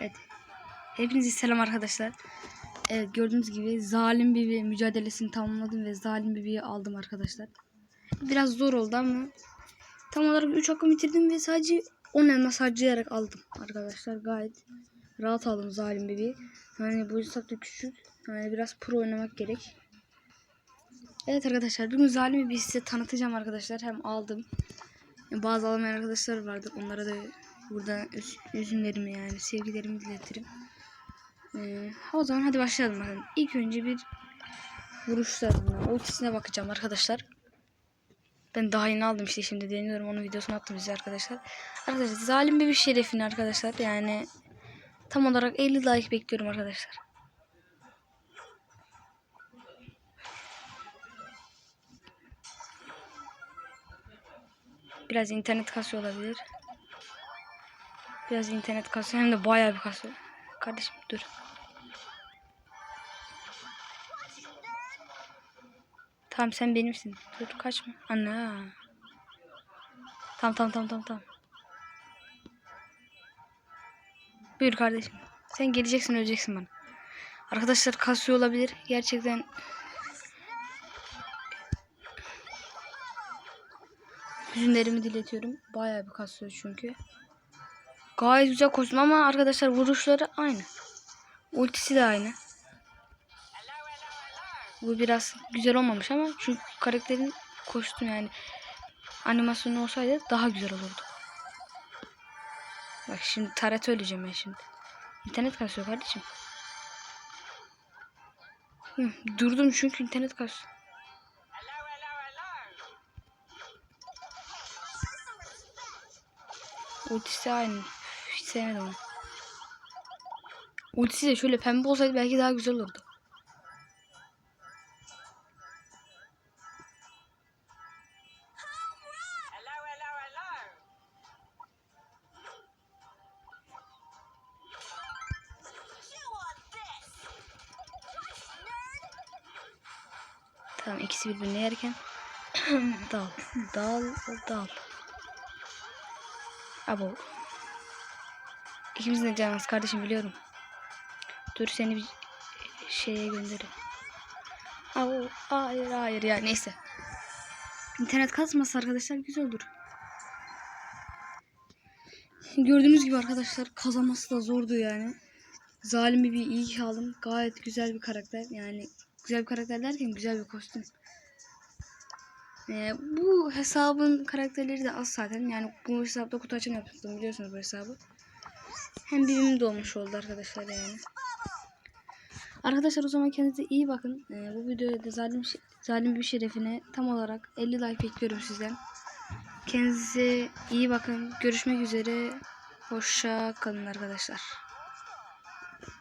Evet. Hepinize selam arkadaşlar. Evet gördüğünüz gibi zalim bibi mücadelesini tamamladım ve zalim bibiyi aldım arkadaşlar. Biraz zor oldu ama tam olarak 3 hakkı bitirdim ve sadece 10 elmas harcayarak aldım arkadaşlar. Gayet rahat aldım zalim bibi. Yani bu hesap da küçük. Yani biraz pro oynamak gerek. Evet arkadaşlar bugün zalim bibi size tanıtacağım arkadaşlar. Hem aldım. Bazı alamayan arkadaşlar vardı. Onlara da burada üz üzümlerimi yani sevgilerimi diletirim. Ee, o zaman hadi başlayalım bakalım. İlk önce bir vuruşlarına, ultisine bakacağım arkadaşlar. Ben daha yeni aldım işte şimdi deniyorum onun videosunu attım size arkadaşlar. Arkadaşlar zalim bir şerefini arkadaşlar yani tam olarak 50 like bekliyorum arkadaşlar. Biraz internet kasıyor olabilir. Biraz internet kasıyor hem de bayağı bir kasıyor. Kardeşim dur. Tamam sen benimsin. Dur kaçma. Ana. Tamam tamam tamam tamam tamam. Buyur kardeşim. Sen geleceksin öleceksin bana. Arkadaşlar kasıyor olabilir. Gerçekten hüzünlerimi diletiyorum. Bayağı bir kasıyor çünkü. Gayet güzel koştum ama arkadaşlar vuruşları aynı. Ultisi de aynı. Bu biraz güzel olmamış ama çünkü karakterin koştum yani animasyonu olsaydı daha güzel olurdu. Bak şimdi taret öleceğim ben şimdi. İnternet kasıyor kardeşim. Hı, durdum çünkü internet kasıyor. Ultisi aynı. Sevmedim onu. Ultisi de şöyle pembe olsaydı belki daha güzel olurdu. Tamam ikisi birbirini yerken dal dal dal. Abo. İkimizin de canımız kardeşim biliyorum. Dur seni bir şeye gönderin. Abo, hayır hayır ya neyse. İnternet kasması arkadaşlar güzel olur. Gördüğünüz gibi arkadaşlar kazanması da zordu yani. Zalimi bir iyi ki aldım. Gayet güzel bir karakter. Yani güzel bir karakter derken güzel bir kostüm. Ee, bu hesabın karakterleri de az zaten. Yani bu hesapta kutu açım yaptım biliyorsunuz bu hesabı. Hem birbirine dolmuş oldu arkadaşlar yani. Arkadaşlar o zaman kendinize iyi bakın. Ee, bu videoda da zalim, zalim bir şerefine tam olarak 50 like bekliyorum sizden. Kendinize iyi bakın. Görüşmek üzere. Hoşça kalın arkadaşlar.